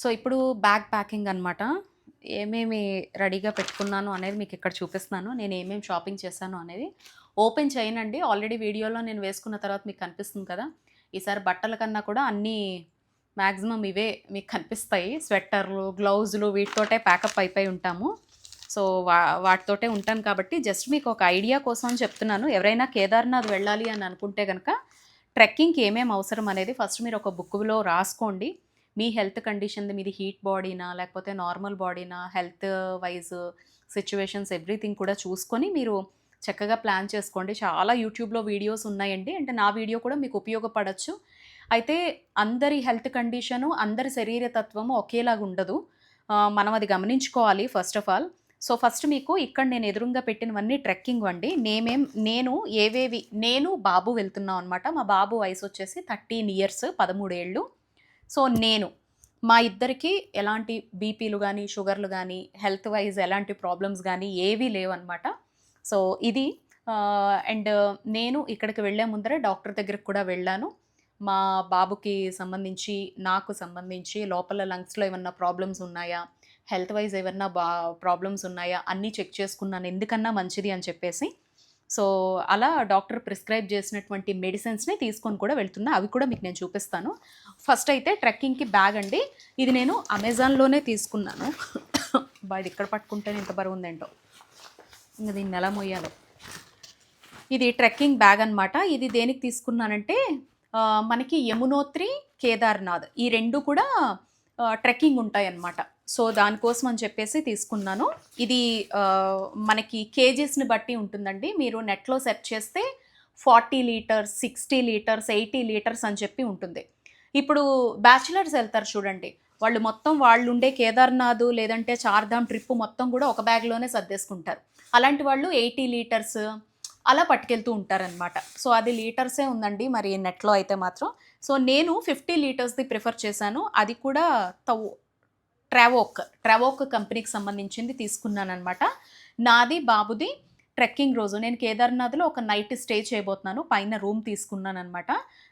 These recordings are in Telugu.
సో ఇప్పుడు బ్యాగ్ ప్యాకింగ్ అనమాట ఏమేమి రెడీగా పెట్టుకున్నాను అనేది మీకు ఇక్కడ చూపిస్తున్నాను. నేను ఏమేమి షాపింగ్ చేశాను అనేది ఓపెన్ చేయనండి. ఆల్రెడీ వీడియోలో నేను వేసుకున్న తర్వాత మీకు కనిపిస్తుంది కదా. ఈసారి బట్టల కన్నా కూడా అన్నీ మ్యాక్సిమం ఇవే మీకు కనిపిస్తాయి. స్వెట్టర్లు గ్లౌజులు వీటితోటే ప్యాకప్ అయిపోయి ఉంటాము. సో వా వాటితోటే ఉంటాను కాబట్టి జస్ట్ మీకు ఒక ఐడియా కోసం చెప్తున్నాను. ఎవరైనా కేదార్నాథ్ వెళ్ళాలి అని అనుకుంటే కనుక ట్రెక్కింగ్కి ఏమేమి అవసరం అనేది ఫస్ట్ మీరు ఒక బుక్లో రాసుకోండి. మీ హెల్త్ కండిషన్ది మీది హీట్ బాడీనా లేకపోతే నార్మల్ బాడీనా హెల్త్ వైజ్ సిచ్యువేషన్స్ ఎవ్రీథింగ్ కూడా చూసుకొని మీరు చక్కగా ప్లాన్ చేసుకోండి. చాలా యూట్యూబ్లో వీడియోస్ ఉన్నాయండి. అంటే నా వీడియో కూడా మీకు ఉపయోగపడచ్చు. అయితే అందరి హెల్త్ కండిషను అందరి శరీర తత్వము ఒకేలాగా ఉండదు. మనం అది గమనించుకోవాలి first of all. So first మీకు ఇక్కడ నేను ఎదురుగా పెట్టినవన్నీ ట్రెక్కింగ్ అండి. నేమేం నేను ఏవేవి నేను బాబు వెళ్తున్నాం అనమాట మా బాబు వయసు వచ్చేసి థర్టీన్ ఇయర్స్ పదమూడేళ్ళు. సో నేను మా ఇద్దరికి ఎలాంటి బీపీలు కానీ షుగర్లు కానీ హెల్త్ వైజ్ ఎలాంటి ప్రాబ్లమ్స్ కానీ ఏవీ లేవన్నమాట. సో ఇది అండ్ నేను ఇక్కడికి వెళ్ళే ముందరే డాక్టర్ దగ్గరకు కూడా వెళ్ళాను. మా బాబుకి సంబంధించి నాకు సంబంధించి లోపల లంగ్స్లో ఏమన్నా ప్రాబ్లమ్స్ ఉన్నాయా? హెల్త్ వైజ్ ఏమన్నా బా ప్రాబ్లమ్స్ ఉన్నాయా? అన్నీ చెక్ చేసుకున్నాను. ఎందుకన్నా మంచిది అని చెప్పేసి సో అలా డాక్టర్ ప్రిస్క్రైబ్ చేసినటువంటి మెడిసిన్స్ని తీసుకొని కూడా వెళ్తున్నా. అవి కూడా మీకు నేను చూపిస్తాను. ఫస్ట్ అయితే ట్రెక్కింగ్కి బ్యాగ్ అండి. ఇది నేను అమెజాన్లోనే తీసుకున్నాను. బా ఇక్కడ పట్టుకుంటే ఇంత బరువు ఉందేంటో. ఇంకా దీన్ని ఎలా మొయ్యాలో ఇది ట్రెక్కింగ్ బ్యాగ్ అన్నమాట. ఇది దేనికి తీసుకున్నానంటే మనకి యమునోత్రి కేదార్నాథ్ ఈ రెండు కూడా ట్రెక్కింగ్ ఉంటాయి అన్నమాట సో దానికోసం అని చెప్పేసి తీసుకున్నాను. ఇది మనకి కేజీస్ని బట్టి ఉంటుందండి. మీరు నెట్లో సెర్చ్ చేస్తే forty litres sixty litres eighty litres అని చెప్పి ఉంటుంది. ఇప్పుడు బ్యాచిలర్స్ వెళ్తారు చూడండి. వాళ్ళు మొత్తం వాళ్ళు ఉండే కేదార్నాథ్ లేదంటే చార్ధామ్ ట్రిప్ మొత్తం కూడా ఒక బ్యాగ్లోనే సర్దేసుకుంటారు. అలాంటి వాళ్ళు ఎయిటీ లీటర్స్ అలా పట్టుకెళ్తూ ఉంటారనమాట సో అది లీటర్సే ఉందండి మరి నెట్లో అయితే మాత్రం. సో నేను ఫిఫ్టీ లీటర్స్ది ప్రిఫర్ చేశాను. అది కూడా తవ్ ట్రావోక్ ట్రావోక్ కంపెనీకి సంబంధించింది తీసుకున్నాను అనమాట నాది బాబుది ట్రెక్కింగ్ రోజు. నేను కేదార్నాథ్లో ఒక నైట్ స్టే చేయబోతున్నాను. పైన రూమ్ తీసుకున్నాను అనమాట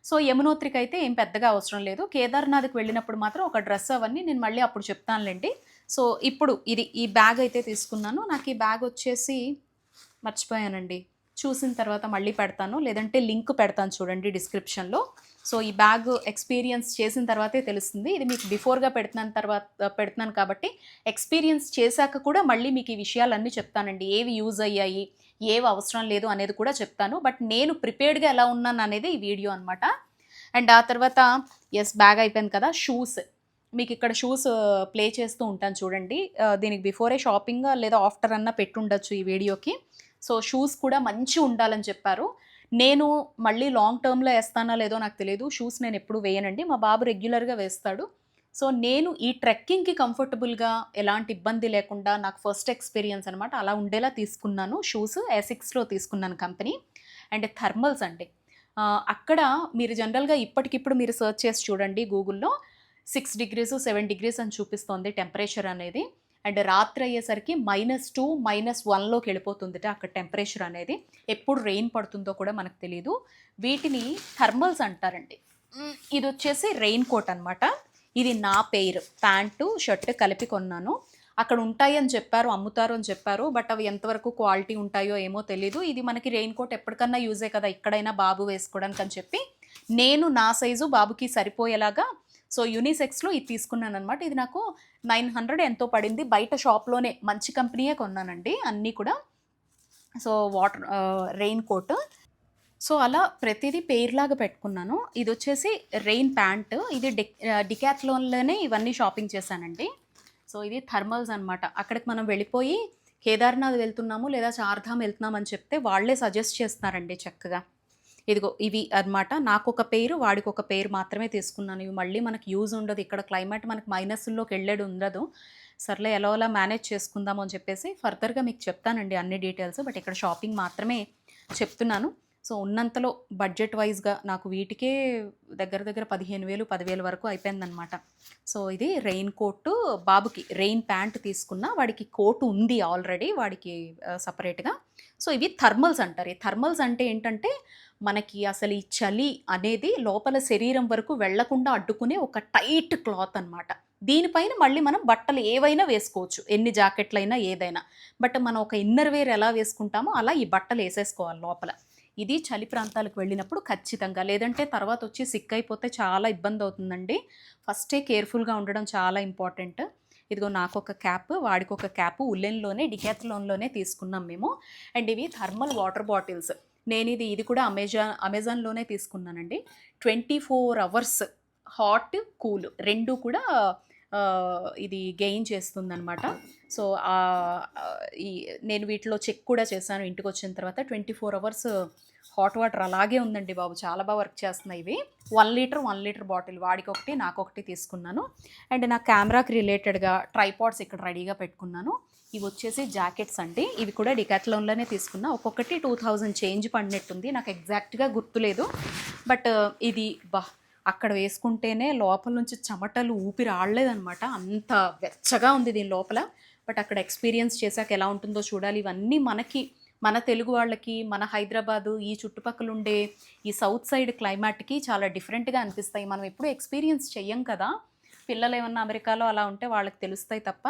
సో యమునోత్రికి అయితే ఏం పెద్దగా అవసరం లేదు. కేదార్నాథ్కి వెళ్ళినప్పుడు మాత్రం ఒక డ్రెస్ అవన్నీ నేను మళ్ళీ అప్పుడు చెప్తానులేండి. సో ఇప్పుడు ఇది ఈ బ్యాగ్ అయితే తీసుకున్నాను. నాకు ఈ బ్యాగ్ వచ్చేసి మర్చిపోయానండి. చూసిన తర్వాత మళ్ళీ పెడతాను. లేదంటే లింక్ పెడతాను చూడండి డిస్క్రిప్షన్లో. సో ఈ బ్యాగ్ ఎక్స్పీరియన్స్ చేసిన తర్వాతే తెలుస్తుంది. ఇది మీకు బిఫోర్గా పెడుతున్నాను తర్వాత పెడుతున్నాను కాబట్టి ఎక్స్పీరియన్స్ చేశాక కూడా మళ్ళీ మీకు ఈ విషయాలన్నీ చెప్తానండి. ఏవి యూజ్ అయ్యాయి ఏవి అవసరం లేదు అనేది కూడా చెప్తాను. బట్ నేను ప్రిపేర్డ్గా ఎలా ఉన్నాను అనేది ఈ వీడియో అనమాట అండ్ ఆ తర్వాత ఎస్ బ్యాగ్ అయిపోయింది కదా షూస్. మీకు ఇక్కడ షూస్ ప్లే చేస్తూ ఉంటాను చూడండి. దీనికి బిఫోరే షాపింగ్ లేదా ఆఫ్టర్ అన్న పెట్టుండొచ్చు ఈ వీడియోకి. సో షూస్ కూడా మంచి ఉండాలని చెప్పారు. నేను మళ్ళీ లాంగ్ టర్మ్లో వేస్తానా లేదో నాకు తెలియదు షూస్ నేను ఎప్పుడు వేయనండి. మా బాబు రెగ్యులర్గా వేస్తాడు. సో నేను ఈ ట్రెక్కింగ్కి కంఫర్టబుల్గా ఎలాంటి ఇబ్బంది లేకుండా నాకు ఫస్ట్ ఎక్స్పీరియన్స్ అనమాట అలా ఉండేలా తీసుకున్నాను. షూస్ ఎసిక్స్లో తీసుకున్నాను కంపెనీ అండ్ థర్మల్స్ అండి. అక్కడ మీరు జనరల్గా ఇప్పటికిప్పుడు మీరు సెర్చ్ చేసి చూడండి గూగుల్లో సిక్స్ డిగ్రీస్ సెవెన్ డిగ్రీస్ అని చూపిస్తోంది టెంపరేచర్ అనేది. అండ్ రాత్రి అయ్యేసరికి మైనస్ టూ మైనస్ వన్లోకి వెళ్ళిపోతుందిట అక్కడ టెంపరేచర్ అనేది. ఎప్పుడు రెయిన్ పడుతుందో కూడా మనకు తెలియదు వీటిని థర్మల్స్ అంటారండి. ఇది వచ్చేసి రెయిన్ కోట్ అనమాట ఇది నా పేరు. ప్యాంటు షర్ట్ కలిపి కొన్నాను. అక్కడ ఉంటాయి అని చెప్పారు అమ్ముతారు అని చెప్పారు బట్ అవి ఎంతవరకు క్వాలిటీ ఉంటాయో ఏమో తెలీదు. ఇది మనకి రెయిన్ కోట్ ఎప్పటికన్నా యూజే కదా ఇక్కడైనా బాబు వేసుకోవడానికి అని చెప్పి. నేను నా సైజు బాబుకి సరిపోయేలాగా సో యూనిసెక్స్లో ఇది తీసుకున్నాను అనమాట ఇది నాకు నైన్ హండ్రెడ్ ఎంతో పడింది. బయట షాప్లోనే మంచి కంపెనీయే కొన్నానండి అన్నీ కూడా. So water raincoat so అలా ప్రతిదీ పేర్లాగా పెట్టుకున్నాను. ఇది వచ్చేసి రెయిన్ ప్యాంట్ ఇది డి డికాథ్లోన్లోనే ఇవన్నీ షాపింగ్ చేశానండి. సో ఇది థర్మల్స్ అనమాట అక్కడికి మనం వెళ్ళిపోయి కేదార్నాథ్ వెళ్తున్నాము లేదా చార్ధామ్ వెళ్తున్నామని చెప్తే వాళ్ళే సజెస్ట్ చేస్తున్నారండి చక్కగా. ఇదిగో ఇవి అనమాట నాకు ఒక పేరు వాడికి ఒక పేరు మాత్రమే తీసుకున్నాను. ఇవి మళ్ళీ మనకు యూజ్ ఉండదు. ఇక్కడ క్లైమేట్ మనకి మైనస్లోకి వెళ్ళేది ఉండదు. సర్లే ఎలా ఎలా మేనేజ్ చేసుకుందాము అని చెప్పేసి ఫర్దర్గా మీకు చెప్తానండి అన్ని డీటెయిల్స్. బట్ ఇక్కడ షాపింగ్ మాత్రమే చెప్తున్నాను. సో ఉన్నంతలో బడ్జెట్ వైజ్గా నాకు వీటికే దగ్గర దగ్గర పదిహేను వేలు పదివేలు వరకు అయిపోయిందనమాట సో ఇది రెయిన్ కోట్ బాబుకి రెయిన్ ప్యాంట్ తీసుకున్న వాడికి కోట్ ఉంది ఆల్రెడీ. వాడికి సపరేట్గా. సో ఇవి థర్మల్స్ అంటారు. ఈ థర్మల్స్ అంటే ఏంటంటే మనకి అసలు ఈ చలి అనేది లోపల శరీరం వరకు వెళ్ళకుండా అడ్డుకునే ఒక టైట్ క్లాత్ అన్నమాట. దీనిపైన మళ్ళీ మనం బట్టలు ఏవైనా వేసుకోవచ్చు. ఎన్ని జాకెట్లైనా ఏదైనా. బట్ మనం ఒక ఇన్నర్ వేర్ ఎలా వేసుకుంటామో అలా ఈ బట్టలు వేసేసుకోవాలి లోపల. ఇది చలి ప్రాంతాలకు వెళ్ళినప్పుడు ఖచ్చితంగా. లేదంటే తర్వాత వచ్చి సిక్ అయిపోతే చాలా ఇబ్బంది అవుతుందండి. ఫస్టే కేర్ఫుల్గా ఉండడం చాలా ఇంపార్టెంట్ ఇదిగో నాకు ఒక క్యాప్ వాడికి ఒక క్యాప్ ఉల్లెన్లోనే డికాథ్లాన్లోనే తీసుకున్నాం మేము. అండ్ ఇవి థర్మల్ వాటర్ బాటిల్స్ నేను ఇది ఇది కూడా అమెజాన్ అమెజాన్లోనే తీసుకున్నానండి. Twenty four hours hot cool రెండు కూడా ఇది గెయిన్ చేస్తుందనమాట సో ఈ నేను వీటిలో చెక్ కూడా చేశాను ఇంటికి వచ్చిన తర్వాత. Twenty four hours hot water అలాగే ఉందండి బాబు. చాలా బాగా వర్క్ చేస్తున్నాయి ఇవి. One litre one litre bottle. వాడికి ఒకటి నాకు ఒకటి తీసుకున్నాను. అండ్ నా కెమెరాకి రిలేటెడ్గా ట్రైపాడ్స్ ఇక్కడ రెడీగా పెట్టుకున్నాను. ఇవి వచ్చేసి జాకెట్స్ అండి. ఇవి కూడా డికాట్లోన్లోనే తీసుకున్న. ఒక్కొక్కటి టూ థౌజండ్ చేంజ్ పడినట్టుంది. నాకు ఎగ్జాక్ట్గా గుర్తులేదు. బట్ ఇది బా అక్కడ వేసుకుంటేనే లోపల నుంచి చెమటలు ఊపిరి ఆడలేదనమాట అంత వెచ్చగా ఉంది దీని లోపల. బట్ అక్కడ ఎక్స్పీరియన్స్ చేశాక ఎలా ఉంటుందో చూడాలి. ఇవన్నీ మనకి మన తెలుగు వాళ్ళకి మన హైదరాబాదు ఈ చుట్టుపక్కల ఉండే ఈ సౌత్ సైడ్ క్లైమాట్కి చాలా డిఫరెంట్గా అనిపిస్తాయి. మనం ఎప్పుడూ ఎక్స్పీరియన్స్ చెయ్యం కదా. పిల్లలు ఏమన్నా అమెరికాలో అలా ఉంటే వాళ్ళకి తెలుస్తాయి తప్ప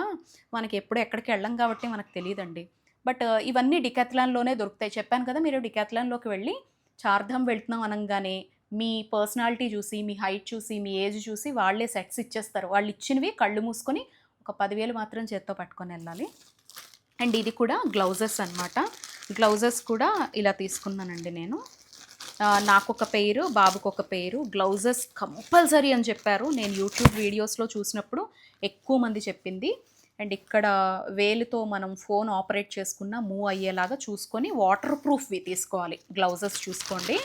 మనకి ఎప్పుడు ఎక్కడికి వెళ్ళం కాబట్టి మనకు తెలియదండి. బట్ ఇవన్నీ డికాథ్లాన్లోనే దొరుకుతాయి. చెప్పాను కదా మీరు డికాథ్లాన్లోకి వెళ్ళి చార్ధం వెళ్తున్నాం అనగానే మీ పర్సనాలిటీ చూసి మీ హైట్ చూసి మీ ఏజ్ చూసి వాళ్ళే సెట్స్ ఇచ్చేస్తారు. వాళ్ళు ఇచ్చినవి కళ్ళు మూసుకొని ఒక పదివేలు మాత్రం చేత్తో పట్టుకొని వెళ్ళాలి. అండ్ ఇది కూడా గ్లౌజెస్ అన్నమాట. గ్లౌజెస్ కూడా ఇలా తీసుకున్నానండి నేను. నాకు ఒక పేరు బాబుకు ఒక పేరు గ్లౌజెస్ కంపల్సరీ అని చెప్పారు. నేను యూట్యూబ్ వీడియోస్లో చూసినప్పుడు ఎక్కువ మంది చెప్పింది. అండ్ ఇక్కడ వేలుతో మనం ఫోన్ ఆపరేట్ చేసుకున్న మూవ్ అయ్యేలాగా చూసుకొని వాటర్ ప్రూఫ్వి తీసుకోవాలి. గ్లౌజెస్ చూసుకోండి.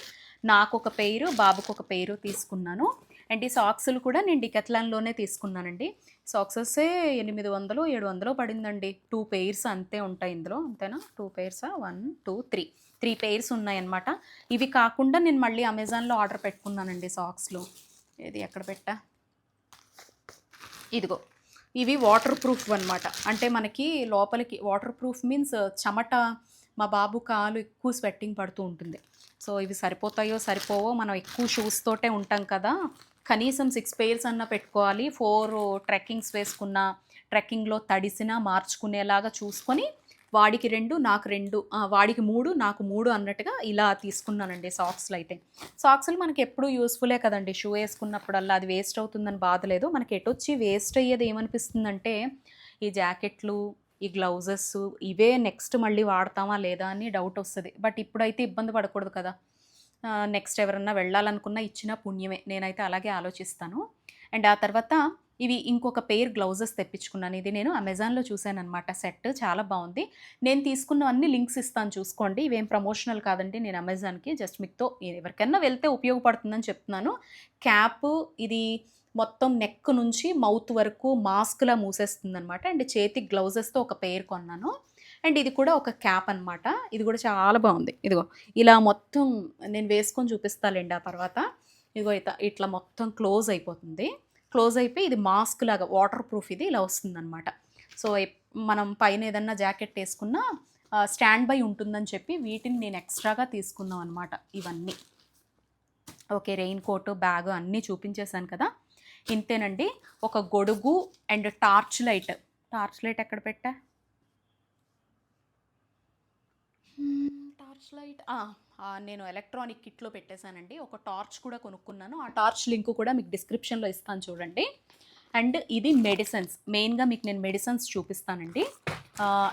నాకు ఒక పేరు బాబుకు ఒక పేరు తీసుకున్నాను. అండ్ ఈ సాక్స్లు కూడా నేను డికెత్లాన్లోనే తీసుకున్నానండి. సాక్సెసే ఎనిమిది వందలు ఏడు వందలు పడిందండి. టూ పెయిర్స్ అంతే ఉంటాయి ఇందులో అంతేనా? Two పెయిర్సా one two three. Three pairs ఉన్నాయన్నమాట. ఇవి కాకుండా నేను మళ్ళీ అమెజాన్లో ఆర్డర్ పెట్టుకున్నానండి సాక్స్లు. ఇది ఎక్కడ పెట్టా? ఇదిగో. ఇవి వాటర్ ప్రూఫ్ అన్నమాట. అంటే మనకి లోపలికి వాటర్ ప్రూఫ్ మీన్స్ చెమట మా బాబు కాలు ఎక్కువ స్వెట్టింగ్ పడుతూ ఉంటుంది. సో ఇవి సరిపోతాయో సరిపోవో మనం ఎక్కువ షూస్ తోటే ఉంటాం కదా. కనీసం సిక్స్ పేర్స్ అన్న పెట్టుకోవాలి. ఫోర్ ట్రెక్కింగ్స్ వేసుకున్న ట్రెక్కింగ్లో తడిసిన మార్చుకునేలాగా చూసుకొని వాడికి రెండు నాకు రెండు వాడికి మూడు నాకు మూడు అన్నట్టుగా ఇలా తీసుకున్నానండి సాక్స్లు అయితే. సాక్స్లు మనకి ఎప్పుడు యూస్ఫుల్లే కదండి. షూ వేసుకున్నప్పుడల్లా అది వేస్ట్ అవుతుందని బాధ లేదు. మనకి ఎటొచ్చి వేస్ట్ అయ్యేది ఏమనిపిస్తుందంటే ఈ జాకెట్లు ఈ గ్లౌజెస్ ఇవే నెక్స్ట్ మళ్ళీ వాడతామా లేదా అని డౌట్ వస్తుంది. బట్ ఇప్పుడైతే ఇబ్బంది పడకూడదు కదా. నెక్స్ట్ ఎవరన్నా వెళ్ళాలనుకున్నా ఇచ్చిన పుణ్యమే. నేనైతే అలాగే ఆలోచిస్తాను. అండ్ ఆ తర్వాత ఇవి ఇంకొక పెయిర్ గ్లౌజెస్ తెప్పించుకున్నాను. ఇది నేను అమెజాన్లో చూశాను అనమాట సెట్ చాలా బాగుంది. నేను తీసుకున్నవన్నీ లింక్స్ ఇస్తాను చూసుకోండి. ఇవేం ప్రమోషనల్ కాదండి. నేను అమెజాన్కి జస్ట్ మీతో ఎవరికైనా వెళ్తే ఉపయోగపడుతుందని చెప్తున్నాను. క్యాప్ ఇది మొత్తం నెక్ నుంచి మౌత్ వరకు మాస్క్లా మూసేస్తుంది అనమాట అండ్ చేతికి గ్లౌజెస్తో ఒక పెయిర్ కొన్నాను. అండ్ ఇది కూడా ఒక క్యాప్ అనమాట ఇది కూడా చాలా బాగుంది. ఇదిగో ఇలా మొత్తం నేను వేసుకొని చూపిస్తాలేండి ఆ తర్వాత. ఇదిగో ఇట్లా మొత్తం క్లోజ్ అయిపోతుంది. క్లోజ్ అయిపోయి ఇది మాస్క్ లాగా వాటర్ ప్రూఫ్ ఇది ఇలా వస్తుందన్నమాట. సో మనం పైన ఏదన్నా జాకెట్ వేసుకున్నా స్టాండ్ బై ఉంటుందని చెప్పి వీటిని నేను ఎక్స్ట్రాగా తీసుకున్నాం అనమాట ఇవన్నీ. ఓకే రెయిన్ కోట్ బ్యాగ్ అన్నీ చూపించేశాను కదా. ఇంతేనండి. ఒక గొడుగు and torch light. Torch light ఎక్కడ పెట్టా? Torch light. నేను ఎలక్ట్రానిక్ కిట్లో పెట్టేశానండి. ఒక టార్చ్ కూడా కొనుక్కున్నాను. ఆ టార్చ్ లింక్ కూడా మీకు డిస్క్రిప్షన్లో ఇస్తాను చూడండి. అండ్ ఇది మెడిసిన్స్. మెయిన్గా మీకు నేను మెడిసిన్స్ చూపిస్తానండి.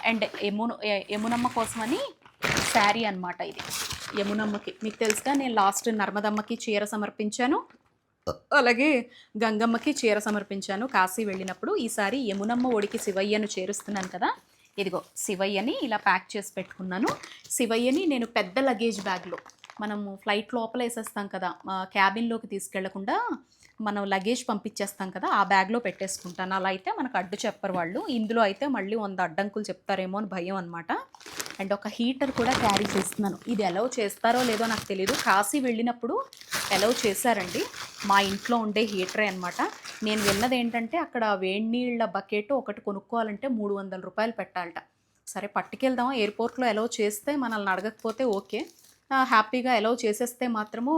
అండ్ యమున యమునమ్మ కోసమని శారీ అన్నమాట ఇది. యమునమ్మకి మీకు తెలుసుగా నేను లాస్ట్ నర్మదమ్మకి చీర సమర్పించాను. అలాగే గంగమ్మకి చీర సమర్పించాను. కాశీ వెళ్ళినప్పుడు ఈసారి యమునమ్మ ఒడికి శివయ్యను చేరుస్తున్నాను కదా. ఇదిగో శివయ్యని ఇలా ప్యాక్ చేసి పెట్టుకున్నాను. శివయ్యని నేను పెద్ద లగేజ్ బ్యాగ్లో మనము ఫ్లైట్ లోపల వేసేస్తాం కదా క్యాబిన్లోకి తీసుకెళ్ళకుండా మనం లగేజ్ పంపించేస్తాం కదా ఆ బ్యాగ్లో పెట్టేసుకుంటాను. అలా అయితే మనకు అడ్డు చెప్పరు వాళ్ళు. ఇందులో అయితే మళ్ళీ వంద అడ్డంకులు చెప్తారేమో అని భయం అనమాట అండ్ ఒక హీటర్ కూడా క్యారీ చేస్తున్నాను. ఇది ఎలా చేస్తారో లేదో నాకు తెలియదు కాశీ వెళ్ళినప్పుడు ఎలా చేశారండి. మా ఇంట్లో ఉండే హీటరే అనమాట నేను విన్నది ఏంటంటే అక్కడ వేడి నీళ్ళ బకెట్ ఒకటి కొనుక్కోవాలంటే మూడు వందల రూపాయలు పెట్టాలట. సరే పట్టుకెళ్దాం ఎయిర్పోర్ట్లో ఎలా చేస్తే మనల్ని అడగకపోతే ఓకే. హ్యాపీగా ఎలా చేసేస్తే మాత్రము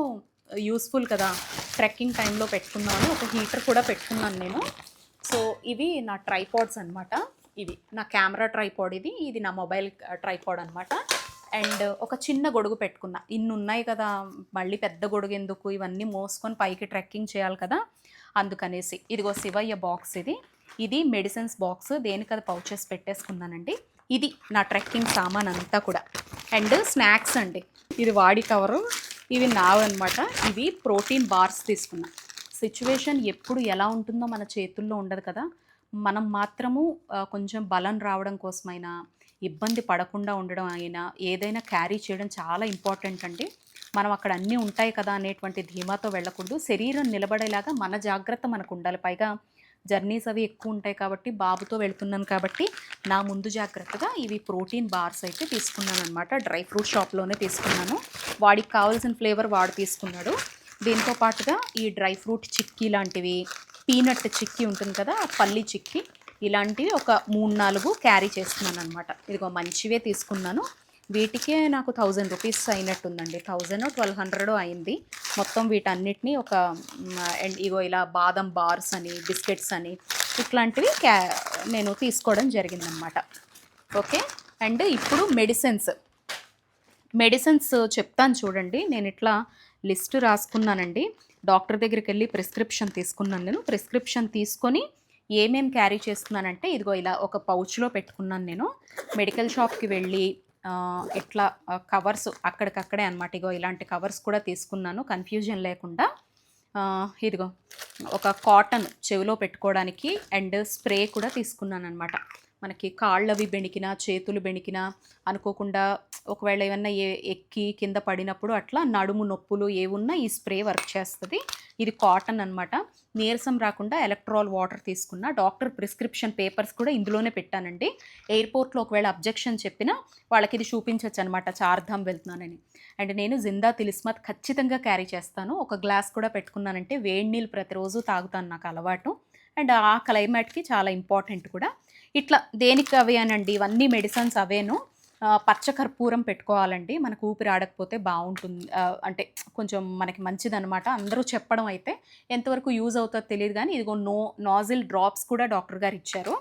యూస్ఫుల్ కదా. ట్రెక్కింగ్ టైంలో పెట్టుకున్నాను. ఒక హీటర్ కూడా పెట్టుకున్నాను నేను. సో ఇవి నా ట్రైపాడ్స్ అనమాట ఇవి నా కెమెరా ట్రైపాడ్ ఇది. ఇది నా మొబైల్ ట్రైపాడ్ అనమాట అండ్ ఒక చిన్న గొడుగు పెట్టుకున్నా. ఇన్ని ఉన్నాయి కదా మళ్ళీ పెద్ద గొడుగు ఎందుకు? ఇవన్నీ మోసుకొని పైకి ట్రెక్కింగ్ చేయాలి కదా. అందుకనేసి ఇదిగో శివయ్య బాక్స్ ఇది. ఇది మెడిసిన్స్ బాక్స్ దేనికి అది పౌచెస్ పెట్టేసుకున్నానండి. ఇది నా ట్రెక్కింగ్ సామాన్ అంతా కూడా. అండ్ స్నాక్స్ అండి. ఇది వాడి కవరు ఇవి నావన్నమాట. ఇవి ప్రోటీన్ బార్స్ తీసుకున్నా. సిచ్యువేషన్ ఎప్పుడు ఎలా ఉంటుందో మన చేతుల్లో ఉండదు కదా. మనం మాత్రము కొంచెం బలం రావడం కోసమైనా ఇబ్బంది పడకుండా ఉండడం అయినా ఏదైనా క్యారీ చేయడం చాలా ఇంపార్టెంట్ అండి. మనం అక్కడ అన్నీ ఉంటాయి కదా అనేటువంటి ధీమాతో వెళ్ళకూడదు శరీరం నిలబడేలాగా మన జాగ్రత్త మనకు ఉండాలి. పైగా జర్నీస్ అవి ఎక్కువ ఉంటాయి కాబట్టి బాబుతో వెళ్తున్నాను కాబట్టి నా ముందు జాగ్రత్తగా ఇవి ప్రోటీన్ బార్స్ అయితే తీసుకున్నాను అనమాట డ్రై ఫ్రూట్ షాప్లోనే తీసుకున్నాను. వాడికి కావాల్సిన ఫ్లేవర్ వాడు తీసుకున్నాడు. దీంతో పాటుగా ఈ డ్రై ఫ్రూట్ చిక్కీ లాంటివి పీనట్ చిక్కీ ఉంటుంది కదా ఆ పల్లి చిక్కీ ఇలాంటివి ఒక మూడు నాలుగు క్యారీ చేస్తున్నాను అనమాట ఇదిగో మంచివే తీసుకున్నాను. వీటికే నాకు థౌజండ్ రూపీస్ అయినట్టుందండి. థౌజండ్ ట్వెల్వ్ హండ్రెడ్ అయింది. మొత్తం వీటన్నిటిని ఒక అండ్ ఇగో ఇలా బాదం బార్స్ అని బిస్కెట్స్ అని ఇట్లాంటివి క్యా నేను తీసుకోవడం జరిగిందనమాట ఓకే? అండ్ ఇప్పుడు మెడిసిన్స్. మెడిసిన్స్ చెప్తాను చూడండి. నేను ఇట్లా లిస్ట్ రాసుకున్నానండి. డాక్టర్ దగ్గరికి వెళ్ళి ప్రిస్క్రిప్షన్ తీసుకున్నాను నేను. ప్రిస్క్రిప్షన్ తీసుకొని ఏమేం క్యారీ చేస్తున్నానంటే ఇదిగో ఇలా ఒక పౌచ్లో పెట్టుకున్నాను నేను. మెడికల్ షాప్కి వెళ్ళి ఇట్లా కవర్స్ అక్కడికక్కడే అనమాట ఇగో ఇలాంటి కవర్స్ కూడా తీసుకున్నాను కన్ఫ్యూజన్ లేకుండా. ఇదిగో ఒక కాటన్ చెవిలో పెట్టుకోవడానికి అండ్ స్ప్రే కూడా తీసుకున్నాను అనమాట మనకి కాళ్ళవి బెణికినా చేతులు బెణికినా అనుకోకుండా ఒకవేళ ఏమన్నా ఏ ఎక్కి కింద పడినప్పుడు అట్లా నడుము నొప్పులు ఏవున్నా ఈ స్ప్రే వర్క్ చేస్తుంది. ఇది కాటన్ అనమాట నీరసం రాకుండా ఎలక్ట్రాల్ వాటర్ తీసుకున్న. డాక్టర్ ప్రిస్క్రిప్షన్ పేపర్స్ కూడా ఇందులోనే పెట్టానండి. ఎయిర్పోర్ట్లో ఒకవేళ అబ్జెక్షన్ చెప్పినా వాళ్ళకి ఇది చూపించవచ్చు అనమాట చార్ధామ్ వెళ్తున్నానని. అండ్ నేను జిందా తిలిస్మత్ ఖచ్చితంగా క్యారీ చేస్తాను. ఒక గ్లాస్ కూడా పెట్టుకున్నానంటే వేడి నీళ్ళు ప్రతిరోజు తాగుతాను నాకు అలవాటు. అండ్ ఆ క్లైమేట్కి చాలా ఇంపార్టెంట్ కూడా. ఇట్లా దేనికి అవే అనండి? ఇవన్నీ మెడిసిన్స్ అవేను. పచ్చకర్పూరం పెట్టుకోవాలండి. మనకు ఊపిరి ఆడకపోతే బాగుంటుంది. అంటే కొంచెం మనకి మంచిదనమాట అందరూ చెప్పడం అయితే ఎంతవరకు యూజ్ అవుతుందో తెలియదు కానీ ఇదిగో నో నాజిల్ డ్రాప్స్ కూడా డాక్టర్ గారు ఇచ్చారు.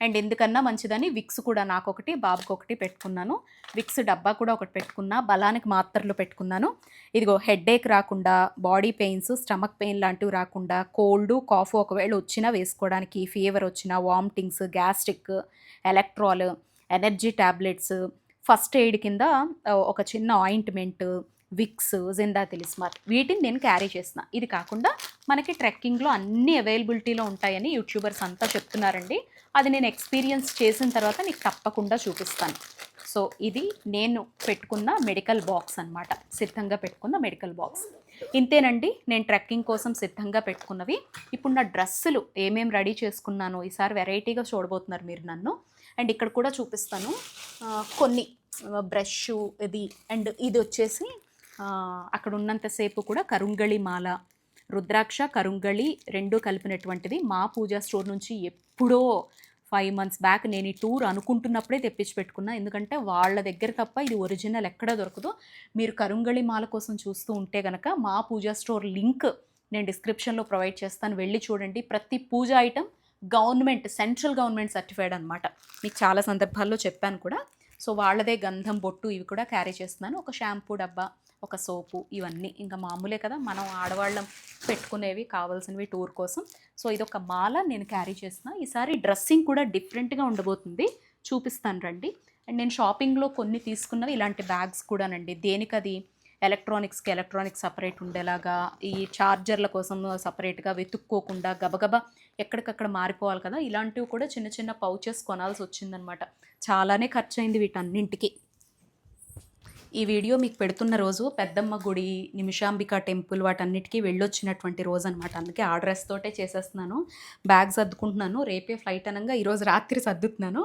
అండ్ ఎందుకన్నా మంచిదని విక్స్ కూడా నాకు ఒకటి బాబుకి ఒకటి పెట్టుకున్నాను. విక్స్ డబ్బా కూడా ఒకటి పెట్టుకున్నా బలానికి మాత్రలు పెట్టుకున్నాను. ఇదిగో హెడేక్ రాకుండా బాడీ పెయిన్స్ స్టమక్ పెయిన్ లాంటివి రాకుండా కోల్డ్ కాఫ్ ఒకవేళ వచ్చినా వేసుకోవడానికి ఫీవర్ వచ్చినా vomitings gastric Electral energy tablets first aid కింద ఒక చిన్న ఆయింట్మెంట్ విక్స్ జిందా తెలిస్మార్ వీటిని నేను క్యారీ చేసిన ఇది కాకుండా మనకి ట్రెక్కింగ్లో అన్ని అవైలబిలిటీలో ఉంటాయని యూట్యూబర్స్ అంతా చెప్తున్నారండి. అది నేను ఎక్స్పీరియన్స్ చేసిన తర్వాత నీకు తప్పకుండా చూపిస్తాను. సో ఇది నేను పెట్టుకున్న మెడికల్ బాక్స్ అన్నమాట. సిద్ధంగా పెట్టుకున్న మెడికల్ బాక్స్. ఇంతేనండి నేను ట్రెక్కింగ్ కోసం సిద్ధంగా పెట్టుకున్నవి. ఇప్పుడు నా డ్రెస్సులు ఏమేమి రెడీ చేసుకున్నాను ఈసారి వెరైటీగా చూడబోతున్నారు మీరు నన్ను. అండ్ ఇక్కడ కూడా చూపిస్తాను. కొన్ని బ్రష్ ఇది అండ్ ఇది వచ్చేసి అక్కడ ఉన్నంతసేపు కూడా కరుంగళి మాల రుద్రాక్ష కరుంగళి రెండు కలిపినటువంటిది. మా పూజా స్టోర్ నుంచి ఎప్పుడో ఫైవ్ మంత్స్ బ్యాక్ నేను ఈ టూర్ అనుకుంటున్నప్పుడే తెప్పించి పెట్టుకున్నా. ఎందుకంటే వాళ్ళ దగ్గర తప్ప ఇది ఒరిజినల్ ఎక్కడ దొరకదు. మీరు కరుంగళి మాల కోసం చూస్తూ ఉంటే కనుక మా పూజా స్టోర్ లింక్ నేను డిస్క్రిప్షన్లో ప్రొవైడ్ చేస్తాను. వెళ్ళి చూడండి. ప్రతి పూజ item government central government certified అనమాట మీకు చాలా సందర్భాల్లో చెప్పాను కూడా. సో వాళ్ళదే గంధం బొట్టు ఇవి కూడా క్యారీ చేస్తున్నాను. ఒక షాంపూ డబ్బా ఒక సోపు ఇవన్నీ. ఇంకా మామూలే కదా మనం ఆడవాళ్ళం పెట్టుకునేవి కావాల్సినవి టూర్ కోసం. సో ఇదొక మాల నేను క్యారీ చేసిన ఈసారి డ్రెస్సింగ్ కూడా డిఫరెంట్గా ఉండబోతుంది. చూపిస్తాను రండి. అండ్ నేను షాపింగ్లో కొన్ని తీసుకున్నవి ఇలాంటి బ్యాగ్స్ కూడానండి. దేనికది? ఎలక్ట్రానిక్స్కి ఎలక్ట్రానిక్స్ సపరేట్ ఉండేలాగా ఈ ఛార్జర్ల కోసం సపరేట్గా వెతుక్కోకుండా గబగబా ఎక్కడికక్కడ మారిపోవాలి కదా ఇలాంటివి కూడా చిన్న చిన్న పౌచెస్ కొనాల్సి వచ్చిందనమాట. చాలానే ఖర్చు అయింది వీటన్నింటికి. ఈ వీడియో మీకు పెడుతున్న రోజు పెద్దమ్మ గుడి నిమిషాంబిక టెంపుల్ వాటన్నిటికీ వెళ్ళొచ్చినటువంటి రోజు అనమాట అందుకే ఆ డ్రెస్ తోటే చేసేస్తున్నాను. బ్యాగ్ సర్దుకుంటున్నాను. రేపే ఫ్లైట్ అనగా ఈరోజు రాత్రి సర్దుతున్నాను.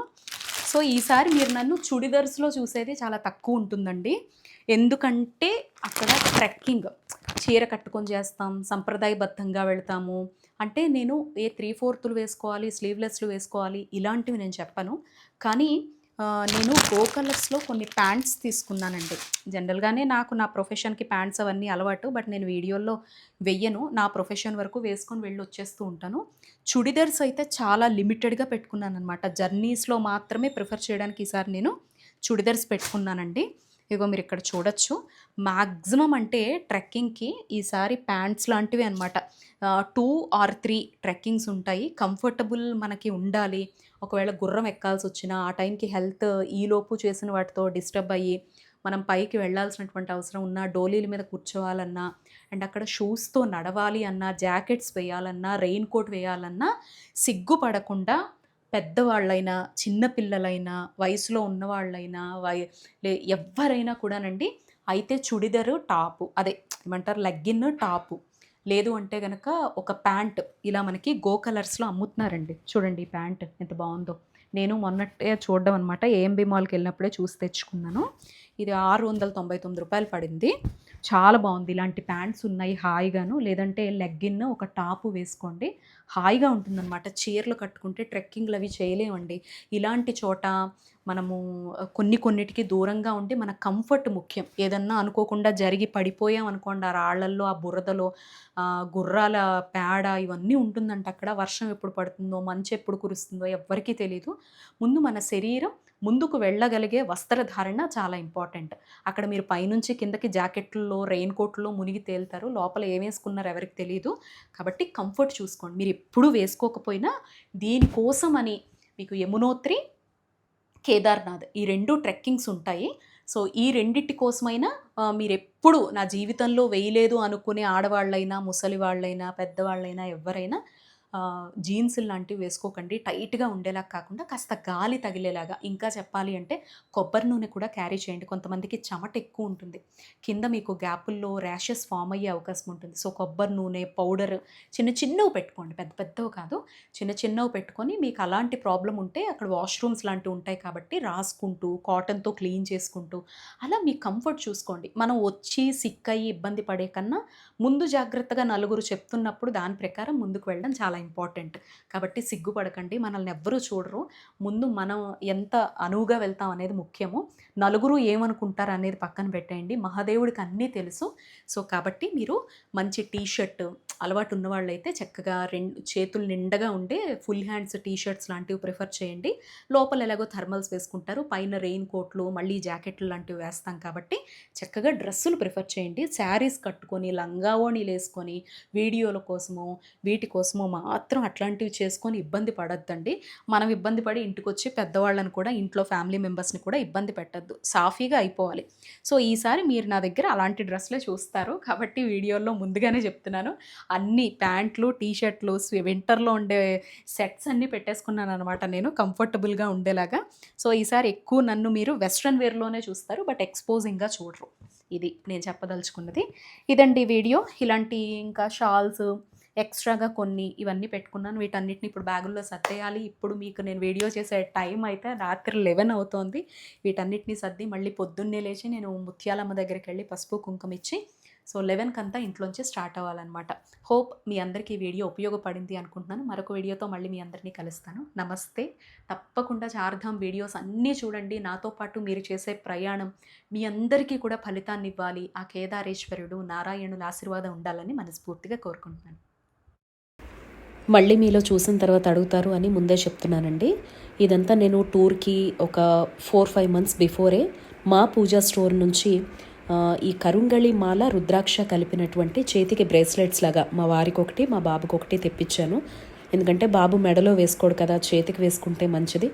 సో ఈసారి మీరు నన్ను చుడిదర్స్లో చూసేది చాలా తక్కువ ఉంటుందండి. ఎందుకంటే అక్కడ ట్రెక్కింగ్ చీర కట్టుకొని చేస్తాం సంప్రదాయబద్ధంగా వెళ్తాము. అంటే నేను ఏ త్రీ ఫోర్త్లు వేసుకోవాలి స్లీవ్లెస్లు వేసుకోవాలి ఇలాంటివి నేను చెప్పను. కానీ నేను గో కలర్స్లో కొన్ని ప్యాంట్స్ తీసుకున్నానండి. జనరల్గానే నాకు నా ప్రొఫెషన్కి ప్యాంట్స్ అవన్నీ అలవాటు బట్ నేను వీడియోల్లో వెయ్యను. నా ప్రొఫెషన్ వరకు వేసుకొని వెళ్ళి వచ్చేస్తూ ఉంటాను. చుడిదర్స్ అయితే చాలా లిమిటెడ్గా పెట్టుకున్నాను అనమాట జర్నీస్లో మాత్రమే ప్రిఫర్ చేయడానికి ఈసారి నేను చుడిదర్స్ పెట్టుకున్నానండి. ఇగో మీరు ఇక్కడ చూడొచ్చు. మ్యాక్సిమం అంటే ట్రెక్కింగ్కి ఈసారి ప్యాంట్స్ లాంటివి అనమాట టూ ఆర్ త్రీ ట్రెక్కింగ్స్ ఉంటాయి. కంఫర్టబుల్ మనకి ఉండాలి. ఒకవేళ గుర్రం ఎక్కాల్సి వచ్చినా ఆ టైంకి హెల్త్ ఈలోపు చేసిన వాటితో డిస్టర్బ్ అయ్యి మనం పైకి వెళ్ళాల్సినటువంటి అవసరం ఉన్నా డోలీల మీద కూర్చోవాలన్నా అండ్ అక్కడ షూస్తో నడవాలి అన్నా జాకెట్స్ వేయాలన్నా రెయిన్ కోట్ వేయాలన్నా సిగ్గుపడకుండా పెద్దవాళ్ళైనా చిన్నపిల్లలైనా వయసులో ఉన్నవాళ్ళైనా వై లే ఎవరైనా కూడానండి అయితే చుడిదరు టాపు. అదే ఏమంటారు? Legging top. లేదు అంటే గనక ఒక ప్యాంట్ ఇలా మనకి గో కలర్స్లో అమ్ముతున్నారండి. చూడండి ఈ ప్యాంట్ ఎంత బాగుందో. నేను మొన్నట్టే చూడడం అనమాట ఏఎంబి మాల్కి వెళ్ళినప్పుడే చూసి తెచ్చుకున్నాను. ఇది ఆరు వందల తొంభై తొమ్మిది రూపాయలు పడింది. చాలా బాగుంది. ఇలాంటి ప్యాంట్స్ ఉన్నాయి హాయిగాను. లేదంటే లెగ్గిన్ ఒక టాపు వేసుకోండి. హాయిగా ఉంటుందన్నమాట. చీరలు కట్టుకుంటే ట్రెక్కింగ్లు అవి చేయలేమండి. ఇలాంటి చోట మనము కొన్ని కొన్నిటికి దూరంగా ఉండి మన కంఫర్ట్ ముఖ్యం. ఏదన్నా అనుకోకుండా జరిగి పడిపోయాం అనుకోండి ఆ రాళ్ళల్లో ఆ బురదలో గుర్రాల పేడ ఇవన్నీ ఉంటుందంట అక్కడ. వర్షం ఎప్పుడు పడుతుందో మంచు ఎప్పుడు కురుస్తుందో ఎవ్వరికీ తెలియదు ముందు మన శరీరం ముందుకు వెళ్ళగలిగే వస్త్రధారణ చాలా ఇంపార్టెంట్. అక్కడ మీరు పైనుంచి కిందకి జాకెట్లో రెయిన్ కోట్లో మునిగి తేలుతారు. లోపల ఏం ఎవరికి తెలియదు కాబట్టి కంఫర్ట్ చూసుకోండి. మీరు ఎప్పుడూ వేసుకోకపోయినా దీనికోసం అని మీకు యమునోత్రి కేదార్నాథ్ ఈ రెండు ట్రెక్కింగ్స్ ఉంటాయి. సో ఈ రెండిటి కోసమైనా ఆ, మీరు ఎప్పుడు నా జీవితంలో వేయలేదు అనుకునే ఆడవాళ్ళైనా ముసలి వాళ్ళైనా పెద్దవాళ్ళైనా ఎవరైనా జీన్స్ లాంటివి వేసుకోకండి. టైట్గా ఉండేలా కాకుండా కాస్త గాలి తగిలేలాగా. ఇంకా చెప్పాలి అంటే కొబ్బరి నూనె కూడా క్యారీ చేయండి. కొంతమందికి చెమట ఎక్కువ ఉంటుంది. కింద మీకు గ్యాపుల్లో ర్యాషెస్ ఫామ్ అయ్యే అవకాశం ఉంటుంది. సో కొబ్బరి నూనె పౌడర్ చిన్న చిన్నవి పెట్టుకోండి. పెద్ద పెద్దవి కాదు. చిన్న చిన్నవి పెట్టుకొని మీకు అలాంటి ప్రాబ్లం ఉంటే అక్కడ వాష్రూమ్స్ లాంటివి ఉంటాయి కాబట్టి రాసుకుంటూ కాటన్తో క్లీన్ చేసుకుంటూ అలా మీ కంఫర్ట్ చూసుకోండి. మనం వచ్చి సిక్ అయ్యి ఇబ్బంది పడే కన్నా ముందు జాగ్రత్తగా నలుగురు చెప్తున్నప్పుడు దాని ప్రకారం ముందుకు వెళ్ళడం చాలా ఇంపార్టెంట్. కాబట్టి సిగ్గుపడకండి మనల్ని ఎవ్వరూ చూడరు. ముందు మనం ఎంత అనువుగా వెళ్తాం అనేది ముఖ్యము. నలుగురు ఏమనుకుంటారు అనేది పక్కన పెట్టేయండి. మహాదేవుడికి అన్నీ తెలుసు. సో కాబట్టి మీరు మంచి టీ షర్ట్ అలవాటు ఉన్న వాళ్ళైతే చక్కగా రెండు చేతులు నిండగా ఉండే ఫుల్ హ్యాండ్స్ టీ షర్ట్స్ లాంటివి ప్రిఫర్ చేయండి. లోపల ఎలాగో థర్మల్స్ వేసుకుంటారు. పైన రెయిన్ కోట్లు మళ్ళీ జాకెట్లు లాంటివి వేస్తాం కాబట్టి చక్కగా డ్రెస్సులు ప్రిఫర్ చేయండి. శారీస్ కట్టుకొని లంగా వేసుకొని వీడియోల కోసము వీటి కోసమో మాత్రం అట్లాంటివి చేసుకొని ఇబ్బంది పడొద్దండి. మనం ఇబ్బంది పడి ఇంటికి వచ్చి పెద్దవాళ్ళని కూడా ఇంట్లో ఫ్యామిలీ మెంబర్స్ని కూడా ఇబ్బంది పెట్టద్దు. సాఫీగా అయిపోవాలి. సో ఈసారి మీరు నా దగ్గర అలాంటి డ్రెస్లే చూస్తారు. కాబట్టి వీడియోలో ముందుగానే చెప్తున్నాను. అన్ని ప్యాంట్లు టీ షర్ట్లు వింటర్లో ఉండే సెట్స్ అన్నీ పెట్టేసుకున్నాను అనమాట నేను. కంఫర్టబుల్గా ఉండేలాగా. సో ఈసారి ఎక్కువ నన్ను మీరు వెస్ట్రన్ వేర్లోనే చూస్తారు. బట్ ఎక్స్పోజింగ్గా చూడరు. ఇది నేను చెప్పదలుచుకున్నది. ఇదండి వీడియో. ఇలాంటి ఇంకా షాల్స్ ఎక్స్ట్రాగా కొన్ని ఇవన్నీ పెట్టుకున్నాను. వీటన్నిటిని ఇప్పుడు బ్యాగుల్లో సర్దేయాలి. ఇప్పుడు మీకు నేను వీడియో చేసే టైం అయితే రాత్రి లెవెన్ అవుతోంది. వీటన్నిటిని సర్ది మళ్ళీ పొద్దున్నే లేచి నేను ముత్యాలమ్మ దగ్గరికి వెళ్ళి పసుపు కుంకుమ ఇచ్చి సో లెవెన్కి అంతా ఇంట్లోంచి స్టార్ట్ అవ్వాలన్నమాట. హోప్ మీ అందరికీ వీడియో ఉపయోగపడింది అనుకుంటున్నాను. మరొక వీడియోతో మళ్ళీ మీ అందరినీ కలుస్తాను. నమస్తే. తప్పకుండా చార్ధామ్ వీడియోస్ అన్నీ చూడండి. నాతో పాటు మీరు చేసే ప్రయాణం మీ అందరికీ కూడా ఫలితాన్ని ఇవ్వాలి. ఆ కేదారేశ్వరుడు నారాయణుల ఆశీర్వాదం ఉండాలని మనస్ఫూర్తిగా కోరుకుంటున్నాను. మళ్ళీ మీలో చూసిన తర్వాత అడుగుతారు అని ముందే చెప్తున్నానండి. ఇదంతా నేను టూర్కి ఒక ఫోర్ ఫైవ్ మంత్స్ బిఫోరే మా పూజా స్టోర్ నుంచి ఈ కరుంగళి మాల రుద్రాక్ష కలిపినటువంటి చేతికి బ్రేస్లెట్స్ లాగా మా వారికి ఒకటి మా బాబుకి ఒకటి తెప్పించాను. ఎందుకంటే బాబు మెడలో వేసుకోడు కదా చేతికి వేసుకుంటే మంచిది.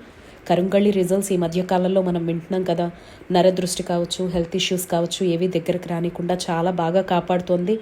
కరుంగళి రిజల్ట్స్ ఈ మధ్యకాలంలో మనం వింటున్నాం కదా. నరదృష్టి కావచ్చు హెల్త్ ఇష్యూస్ కావచ్చు ఏవి దగ్గరకు రానికుండా చాలా బాగా కాపాడుతోంది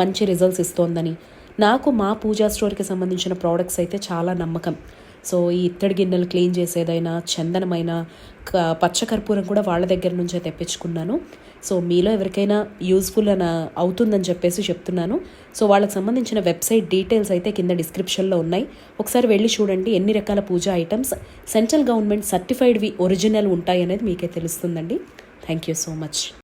మంచి రిజల్ట్స్ ఇస్తోందని. నాకు మా పూజా స్టోర్కి సంబంధించిన ప్రోడక్ట్స్ అయితే చాలా నమ్మకం. సో ఈ ఇత్తడి గిన్నెలు క్లీన్ చేసేదైనా చందనమైన క- పచ్చకర్పూరం కూడా వాళ్ళ దగ్గర నుంచే తెప్పించుకున్నాను. సో మీలో ఎవరికైనా యూస్ఫుల్ అని అవుతుందని చెప్పేసి చెప్తున్నాను. సో వాళ్ళకి సంబంధించిన వెబ్సైట్ డీటెయిల్స్ అయితే కింద డిస్క్రిప్షన్లో ఉన్నాయి. ఒకసారి వెళ్ళి చూడండి ఎన్ని రకాల పూజా ఐటమ్స్ సెంట్రల్ గవర్నమెంట్ సర్టిఫైడ్వి ఒరిజినల్ ఉంటాయి అనేది మీకే తెలుస్తుందండి. Thank you so much